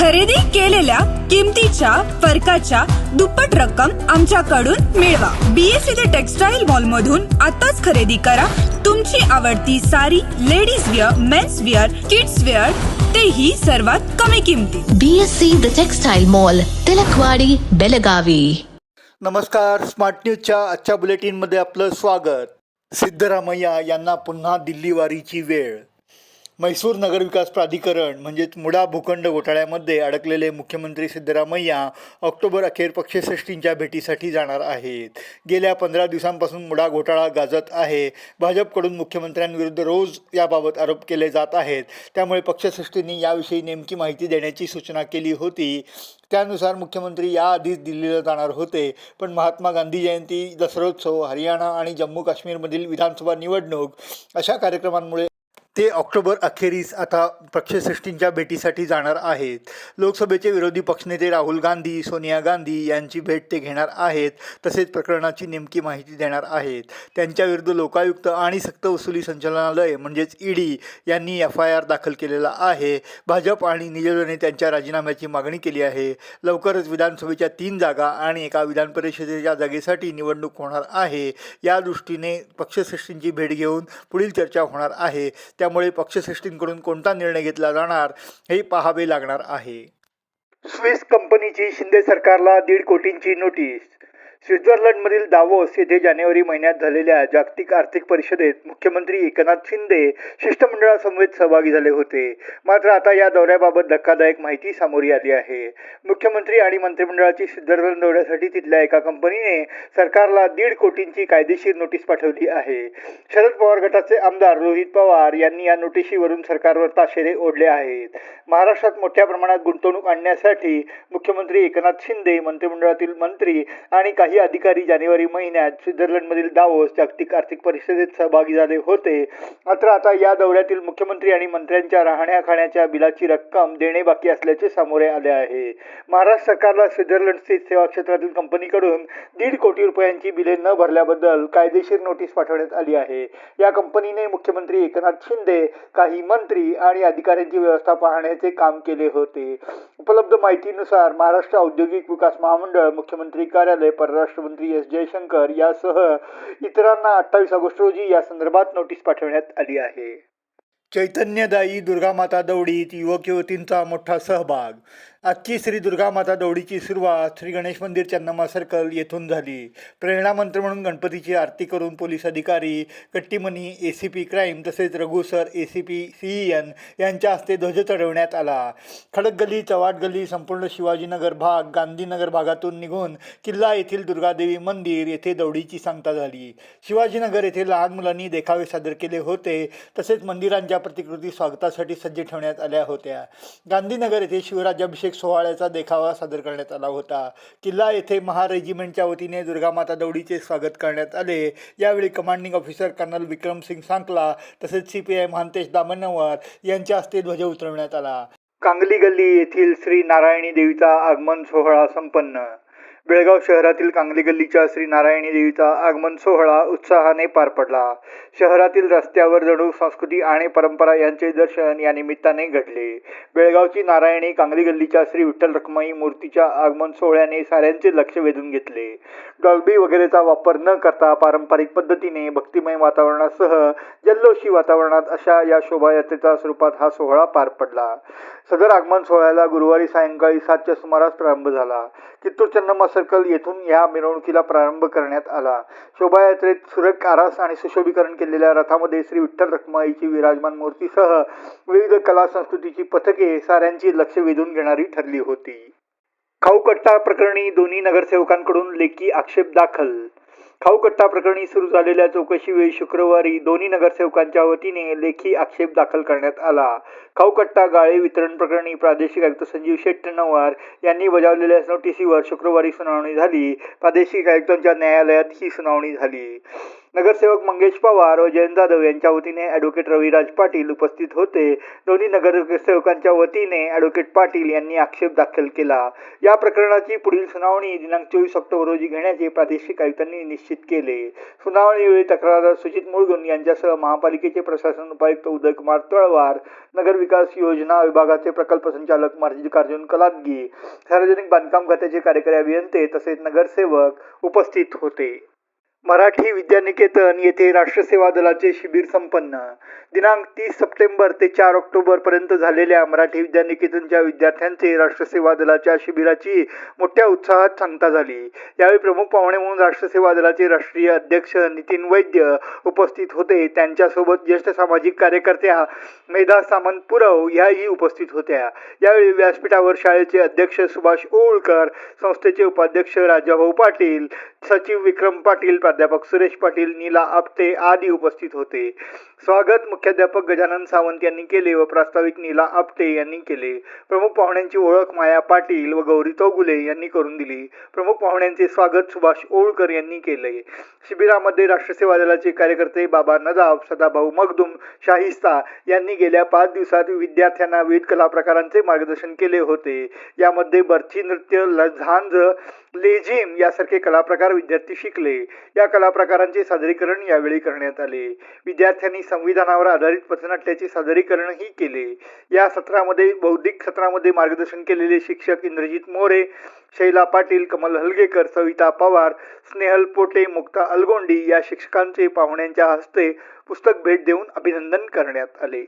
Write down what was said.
खरेदी केलेल्या किमतीच्या फरकाच्या दुप्पट रक्कम आमच्याकडून मिळवा. बीएससी ते टेक्सटाईल मॉल मधून आताच खरेदी करा. तुमची आवडती सारी ladies wear men's wear kids wear तेही सर्वात कमी किमतीत. BSc The Textile Mall, Tilakwadi Belagavi नमस्कार स्मार्ट न्यूजच्या आजच्या बुलेटिनमध्ये आपलं स्वागत. सिद्धरामय्या यांना पुन्हा दिल्लीवारीची वेळ. म्हैसूर नगरविकास प्राधिकरण म्हणजेच मुडा भूखंड घोटाळ्यामध्ये अडकलेले मुख्यमंत्री सिद्धरामय्या ऑक्टोबर अखेर पक्षश्रेष्ठींच्या भेटीसाठी जाणार आहेत. गेल्या पंधरा दिवसांपासून मुडा घोटाळा गाजत आहे. भाजपकडून मुख्यमंत्र्यांविरुद्ध रोज याबाबत आरोप केले जात आहेत. त्यामुळे पक्षश्रेष्ठींनी याविषयी नेमकी माहिती देण्याची सूचना केली होती. त्यानुसार मुख्यमंत्री याआधीच दिल्लीला जाणार होते. पण महात्मा गांधी जयंती दसरोत्सव हरियाणा आणि जम्मू काश्मीरमधील विधानसभा निवडणूक अशा कार्यक्रमांमुळे ते ऑक्टोबर अखेरीस आता पक्षश्रेष्ठींच्या भेटीसाठी जाणार आहेत. लोकसभेचे विरोधी पक्षनेते राहुल गांधी सोनिया गांधी यांची भेट ते घेणार आहेत तसेच प्रकरणाची नेमकी माहिती देणार आहेत. त्यांच्याविरुद्ध लोकायुक्त आणि सक्तवसुली संचालनालय म्हणजेच ईडी यांनी एफ आय आर दाखल केलेला आहे. भाजप आणि नियोजने त्यांच्या राजीनाम्याची मागणी केली आहे. लवकरच विधानसभेच्या तीन जागा आणि एका विधान परिषदेच्या जागेसाठी निवडणूक होणार आहे. या दृष्टीने पक्षश्रेष्ठींची भेट घेऊन पुढील चर्चा होणार आहे. त्यामुळे पक्षश्रेष्ठींकडून कोणता निर्णय घेतला जाणार हे पाहावे लागणार आहे. स्विस कंपनीची शिंदे सरकारला दीड कोटींची नोटीस स्वित्झर्लंडमधील दावोस येथे जानेवारी महिन्यात झालेल्या जागतिक आर्थिक परिषदेत मुख्यमंत्री एकनाथ शिंदे शिष्टमंडळासमवेत सहभागी झाले होते. मात्र आता या दौऱ्याबाबत धक्कादायक माहिती समोर आली आहे. मुख्यमंत्री आणि मंत्रिमंडळाची स्वित्झर्लंड दौऱ्यासाठी तिथल्या एका कंपनीने सरकारला दीड कोटींची कायदेशीर नोटीस पाठवली आहे. शरद पवार गटाचे आमदार रोहित पवार यांनी या नोटिशीवरून सरकारवर ताशेरे ओढले आहेत. महाराष्ट्रात मोठ्या प्रमाणात गुंतवणूक आणण्यासाठी मुख्यमंत्री एकनाथ शिंदे मंत्रिमंडळातील मंत्री आणि काही काही अधिकारी जानेवारी महिन्यात स्वित्झर्लंडमधील दावोस जागतिक आर्थिक परिषदेत सहभागी झाले होते. मात्र आता या दौऱ्यातील मुख्यमंत्री आणि मंत्र्यांच्या राहण्या खाण्याच्या बिलाची रक्कम देणे बाकी असल्याचे समोर आले आहे. महाराष्ट्र सरकारला स्वित्झर्लंड स्थित सेवा क्षेत्रातील कंपनीकडून दीड कोटी रुपयांची बिले न भरल्याबद्दल कायदेशीर नोटीस पाठवण्यात आली आहे. या कंपनीने मुख्यमंत्री एकनाथ शिंदे काही मंत्री आणि अधिकाऱ्यांची व्यवस्था पाहण्याचे काम केले होते. उपलब्ध माहितीनुसार महाराष्ट्र औद्योगिक विकास महामंडळ मुख्यमंत्री कार्यालय परराष्ट्र मंत्री एस जयशंकर यासह इतरांना अठ्ठावीस ऑगस्ट रोजी या संदर्भात नोटीस पाठवण्यात आली आहे. चैतन्यदायी दुर्गामाता दौडीत युवक युवतींचा मोठा सहभाग आजची श्री दुर्गामाता दौडीची सुरुवात श्री गणेश मंदिर चन्नमा सर्कल येथून झाली. प्रेरणा मंत्र म्हणून गणपतीची आरती करून पोलीस अधिकारी Kattimani A C P crime तसेच Raghu sir A C P C N यांच्या हस्ते ध्वज चढवण्यात आला. खडक गल्ली चव्हाट गल्ली संपूर्ण शिवाजीनगर भाग गांधीनगर भागातून निघून किल्ला येथील दुर्गादेवी मंदिर येथे दौडीची सांगता झाली. शिवाजीनगर येथे लहान मुलांनी देखावे सादर केले होते. तसेच मंदिरांच्या प्रतिकृती स्वागतासाठी सज्ज ठेवण्यात आल्या होत्या. गांधीनगर येथे शिवराज्याभिषेक अभिषेक सोहळ्याचा देखावा सादर करण्यात आला होता. किल्ला येथे महारेजिमेंटच्या वतीने दुर्गामाता दौडीचे स्वागत करण्यात आले. यावेळी commanding officer colonel Vikram Singh Sankla तसेच C P I Mahantesh Damanwar यांच्या हस्ते ध्वज उतरवण्यात आला. कांगली गल्ली येथील श्री नारायणी देवीचा आगमन सोहळा संपन्न. बेळगाव शहरातील कांगली गल्लीच्या श्री नारायणी देवीचा आगमन सोहळा उत्साहाने पार पडला. शहरातील रस्त्यावर जणू संस्कृती आणि परंपरा यांचे दर्शन या निमित्ताने घडले. बेळगावची नारायणी कांगली गल्लीच्या श्री विठ्ठल रखमाई मूर्तीच्या आगमन सोहळ्याने साऱ्यांचे लक्ष वेधून घेतले. डॉल्बी वगैरेचा वापर न करता पारंपरिक पद्धतीने भक्तिमय वातावरणासह जल्लोषी वातावरणात अशा या शोभायात्रेच्या स्वरूपात हा सोहळा पार पडला. सदर आगमन सोहळ्याला गुरुवारी सायंकाळी सातच्या सुमारास प्रारंभ झाला. कित्तूर चन्नम्मा सर्कल येथून या मिरवणुकीला प्रारंभ करण्यात आला. शोभायात्रेत सुरेख आरास आणि सुशोभीकरण केलेल्या रथामध्ये श्री विठ्ठल रखमाईची विराजमान मूर्तीसह विविध कला संस्कृतीची पथके साऱ्यांची लक्ष वेधून घेणारी ठरली होती. खाऊकट्टा प्रकरणी दोन्ही नगरसेवकांकडून लेखी आक्षेप दाखल खाऊकट्टा प्रकरणी सुरू झालेल्या चौकशीवेळी शुक्रवारी दोन्ही नगरसेवकांच्या वतीने लेखी आक्षेप दाखल करण्यात आला. खाऊकट्टा गाळे वितरण प्रकरणी प्रादेशिक आयुक्त संजीव शेट्टनवार यांनी बजावलेल्या नोटिसीवर शुक्रवारी सुनावणी झाली. प्रादेशिक आयुक्तांच्या न्यायालयात ही सुनावणी झाली. नगरसेवक मंगेश पवार व जयंत जाधव यांच्या वतीने ॲडव्होकेट रविराज पाटील उपस्थित होते. दोन्ही नगरसेवकांच्या वतीने ॲडव्होकेट पाटील यांनी आक्षेप दाखल केला. या प्रकरणाची पुढील सुनावणी दिनांक चोवीस ऑक्टोबर रोजी घेण्याचे प्रादेशिक आयुक्तांनी निश्चित केले. सुनावणीवेळी तक्रारदार सुजित मुळगुन यांच्यासह महापालिकेचे प्रशासन उपायुक्त उदयकुमार तळवार नगरविकास योजना विभागाचे प्रकल्प संचालक मल्लिकार्जुन कलादगी सार्वजनिक बांधकाम खात्याचे कार्यकारी अभियंते तसेच नगरसेवक उपस्थित होते. मराठी विद्यानिकेतन येथे राष्ट्रसेवा दलाचे शिबिर संपन्न. दिनांक तीस सप्टेंबर ते चार ऑक्टोबर पर्यंत झालेल्या मराठी विद्यानिकेतनच्या विद्यार्थ्यांचे राष्ट्रसेवा दलाच्या शिबिराची मोठ्या उत्साहात सांगता झाली. यावेळी प्रमुख पाहुणे म्हणून राष्ट्रसेवा दलाचे राष्ट्रीय अध्यक्ष नितीन वैद्य उपस्थित होते. त्यांच्यासोबत ज्येष्ठ सामाजिक कार्यकर्त्या मेधा सामंत पुरव याही उपस्थित होत्या. यावेळी व्यासपीठावर शाळेचे अध्यक्ष सुभाष ओळकर संस्थेचे उपाध्यक्ष राजाभाऊ पाटील सचिव विक्रम पाटील प्राध्यापक सुरेश पाटील नीला आपटे आदी उपस्थित होते. स्वागत मुख्याध्यापक गजानन सावंत यांनी केले व प्रास्ताविक नीला आपटे यांनी केले. प्रमुख पाहुण्यांची ओळख माया पाटील व गौरी चौगुले यांनी करून दिली. प्रमुख पाहुण्यांचे स्वागत सुभाष ओळकर यांनी केले. शिबिरामध्ये राष्ट्रसेवा दलाचे कार्यकर्ते बाबा नदाब सदाभाऊ मगदुम शाहिस्ता यांनी गेल्या पाच दिवसात विद्यार्थ्यांना विविध कला प्रकारांचे मार्गदर्शन केले होते. यामध्ये बर्ची नृत्य ल- झांज लेझिम यासारखे कलाप्रकार विद्यार्थी शिकले. या कलाप्रकारांचे सादरीकरण यावेळी करण्यात आले. विद्यार्थ्यांनी संविधानावर आधारित पथनाट्याचे सादरीकरणही केले. या सत्रामध्ये बौद्धिक सत्रामध्ये मार्गदर्शन केलेले शिक्षक इंद्रजित मोरे शैला पाटील कमल हलगेकर सविता पवार स्नेहल पोटे मुक्ता अलगोंडी या शिक्षकांचे पाहुण्यांच्या हस्ते पुस्तक भेट देऊन अभिनंदन करण्यात आले.